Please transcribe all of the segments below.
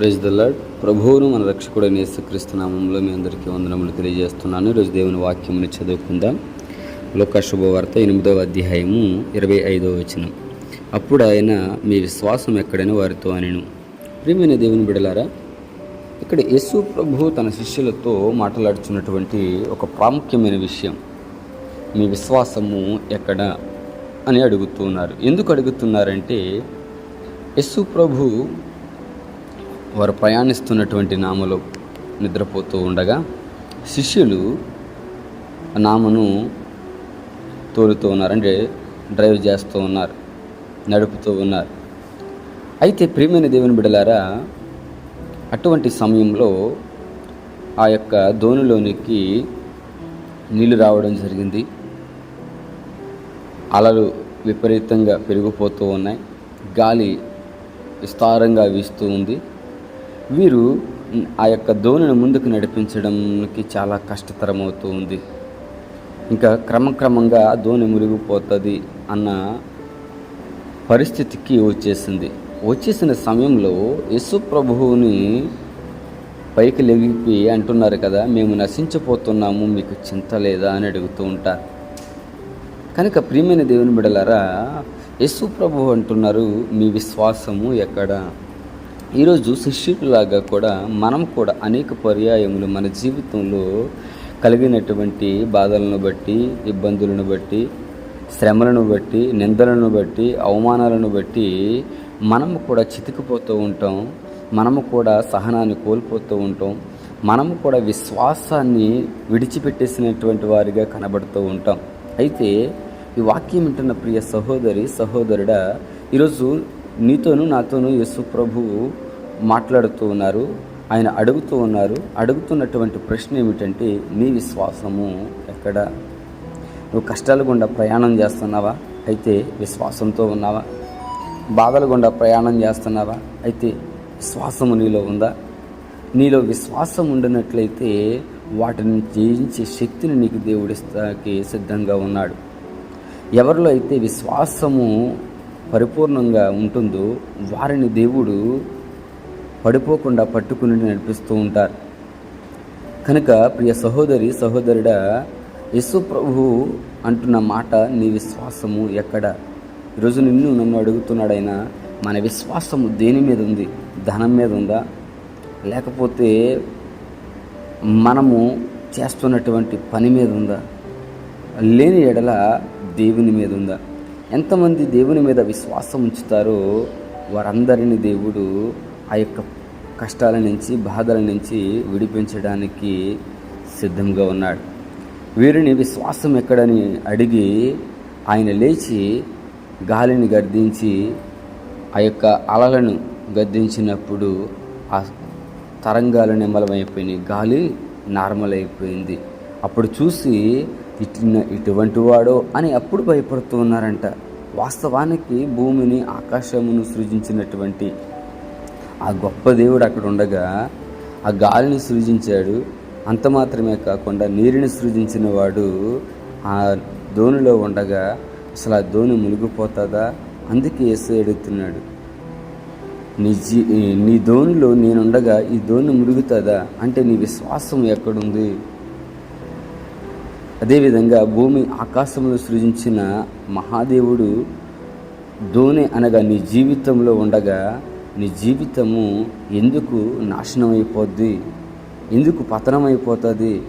Praise the lord ప్రభువును మన రక్షకుడైన యేసుక్రీస్తు నామంలో మీ అందరికీ వందనములు తెలియజేస్తున్నాను. ఈరోజు దేవుని వాక్యముని చదువుకుందాం. లోక శుభవార్త ఎనిమిదవ అధ్యాయము ఇరవై ఐదవ వచనం. అప్పుడు ఆయన మీ విశ్వాసం ఎక్కడని వారితో అనెను. ప్రియమైన దేవుని బిడలారా ఇక్కడ యేసు ప్రభు తన శిష్యులతో మాట్లాడుచున్నటువంటి ఒక ప్రాముఖ్యమైన విషయం. మీ విశ్వాసము ఎక్కడ? అని అడుగుతున్నారు ఎందుకు అడుగుతున్నారంటే యేసు ప్రభు వారు ప్రయాణిస్తున్నటువంటి నామలో నిద్రపోతూ ఉండగా శిష్యులు నామను తోలుతూ ఉన్నారు అంటే డ్రైవ్ చేస్తూ ఉన్నారు నడుపుతూ ఉన్నారు. అయితే ప్రియమైన దేవుని బిడలారా అటువంటి సమయంలో ఆ యొక్క ధోనిలోనికి నీళ్ళు రావడం జరిగింది. అలలు విపరీతంగా పెరిగిపోతూ ఉన్నాయి. గాలి విస్తారంగా వీస్తూ ఉంది. వీరు ఆ యొక్క ధోనిని ముందుకు నడిపించడానికి చాలా కష్టతరమవుతూ ఉంది. ఇంకా క్రమక్రమంగా ధోని మురిగిపోతుంది అన్న పరిస్థితికి వచ్చేసింది. వచ్చేసిన సమయంలో యశు ప్రభువుని పైకి లెగిపి అంటున్నారు కదా మేము నశించిపోతున్నాము మీకు చింత లేదా? అని అడుగుతూ ఉంటారు. కనుక ప్రియమైన దేవుని బిడలారా యశు ప్రభు అంటున్నారు మీ విశ్వాసము ఎక్కడ? ఈరోజు శిష్యులాగా కూడా మనం కూడా అనేక పర్యాయములు మన జీవితంలో కలిగినటువంటి బాధలను బట్టి ఇబ్బందులను బట్టి శ్రమలను బట్టి నిందలను బట్టి అవమానాలను బట్టి మనము కూడా చితికిపోతూ ఉంటాం. మనము కూడా సహనాన్ని కోల్పోతూ ఉంటాం. మనము కూడా విశ్వాసాన్ని విడిచిపెట్టేసినటువంటి వారిగా కనబడుతూ ఉంటాం. అయితే ఈ వాక్యం వింటున్న ప్రియ సహోదరి సహోదరుడా ఈరోజు నీతోనూ నాతోనూ యేసు ప్రభువు మాట్లాడుతూ ఉన్నారు. ఆయన అడుగుతూ ఉన్నారు. అడుగుతున్నటువంటి ప్రశ్న ఏమిటంటే నీ విశ్వాసము ఎక్కడ? నువ్వు కష్టాల గుండా ప్రయాణం చేస్తున్నావా? అయితే విశ్వాసంతో ఉన్నావా? బాధల గుండా ప్రయాణం చేస్తున్నావా? అయితే విశ్వాసము నీలో ఉందా? నీలో విశ్వాసం ఉండినట్లయితే వాటిని జయించే శక్తిని నీకు దేవుడిస్తాకి సిద్ధంగా ఉన్నాడు. ఎవరిలో అయితే విశ్వాసము పరిపూర్ణంగా ఉంటుందో వారిని దేవుడు పడిపోకుండా పట్టుకుని నడిపిస్తూ ఉంటారు. కనుక ప్రియ సహోదరి సహోదరుడా యశు ప్రభు అంటున్న మాట నీ విశ్వాసము ఎక్కడ? ఈరోజు నిన్ను నన్ను అడుగుతున్నాడైనా మన విశ్వాసము దేని మీద ఉంది? ధనం మీద ఉందా? లేకపోతే మనము చేస్తున్నటువంటి పని మీద ఉందా? లేని ఎడల దేవుని మీద ఉందా? ఎంతమంది దేవుని మీద విశ్వాసం ఉంచుతారో వారందరిని దేవుడు ఆ యొక్క కష్టాల నుంచి బాధల నుంచి విడిపించడానికి సిద్ధంగా ఉన్నాడు. వీరిని విశ్వాసం ఎక్కడని అడిగి ఆయన లేచి గాలిని గర్దించి ఆ యొక్క అలలను గద్దించినప్పుడు ఆ తరంగాలు నిమ్మలమైపోయినాయి. గాలి నార్మల్ అయిపోయింది. అప్పుడు చూసి ఇటు ఇటువంటి వాడో అని అప్పుడు భయపడుతూ ఉన్నారంట. వాస్తవానికి భూమిని ఆకాశమును సృజించినటువంటి ఆ గొప్ప దేవుడు అక్కడ ఉండగా ఆ గాలిని సృజించాడు. అంత మాత్రమే కాకుండా నీరుని సృజించిన వాడు ఆ ధోనిలో ఉండగా అసలు ఆ ధోని మునిగిపోతుందా? అందుకే ఏసు అడుగుతున్నాడు. నీ జీ నీ ధోనిలో నేనుండగా ఈ ధోని మురుగుతుందా అంటే నీ విశ్వాసం ఎక్కడుంది? అదేవిధంగా భూమి ఆకాశంలో సృజించిన మహాదేవుడు ధోని అనగా నీ జీవితంలో ఉండగా నీ జీవితము ఎందుకు నాశనం అయిపోద్ది ఎందుకు పతనం అయిపోతుంది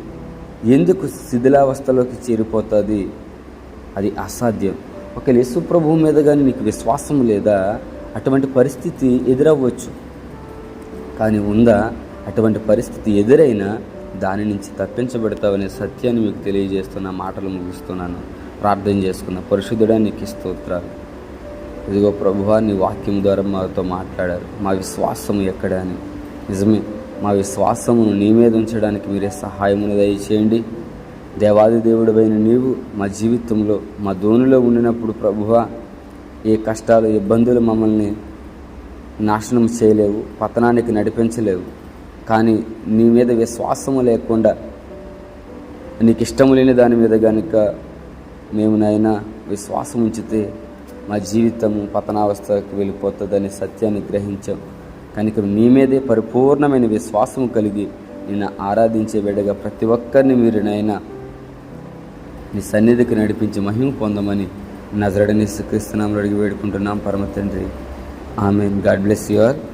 ఎందుకు శిథిలావస్థలోకి చేరిపోతుంది? అది అసాధ్యం. ఒక యేసు మీద కానీ నీకు విశ్వాసం లేదా అటువంటి పరిస్థితి ఎదురవ్వచ్చు. కానీ ఉందా? అటువంటి పరిస్థితి ఎదురైనా దాని నుంచి తప్పించబడతావనే సత్యాన్ని మీకు తెలియజేస్తున్న మాటలు ముగిస్తున్నాను. ప్రార్థన చేసుకున్న పరిశుద్ధుడా నీకు స్తోత్రాలు. ఇదిగో ప్రభువా నీ వాక్యం ద్వారా మాతో మాట్లాడారు. మా విశ్వాసం ఎక్కడ అని. నిజమే మా విశ్వాసమును నీ మీద ఉంచడానికి మీరే సహాయమును దయచేయండి. దేవాది దేవుడివైన నీవు మా జీవితంలో మా ధోనిలో ఉండినప్పుడు ప్రభువా ఏ కష్టాలు ఇబ్బందులు మమ్మల్ని నాశనం చేయలేవు పతనానికి నడిపించలేవు. కానీ నీ మీద విశ్వాసము లేకుండా నీకు ఇష్టము లేని దాని మీద కనుక మేము నాయన విశ్వాసం ఉంచితే మా జీవితము పతనావస్థకు వెళ్ళిపోతుందని సత్యాన్ని గ్రహించాం. కనుక నీ మీదే పరిపూర్ణమైన విశ్వాసం కలిగి నిన్ను ఆరాధించే బిడ్డగా ప్రతి ఒక్కరిని మీరు నాయన నీ సన్నిధికి నడిపించి మహిమ పొందమని నజరడని క్రీస్తునామలు అడిగి వేడుకుంటున్నాం. పరమ తండ్రి. ఆమె గాడ్ బ్లెస్ యు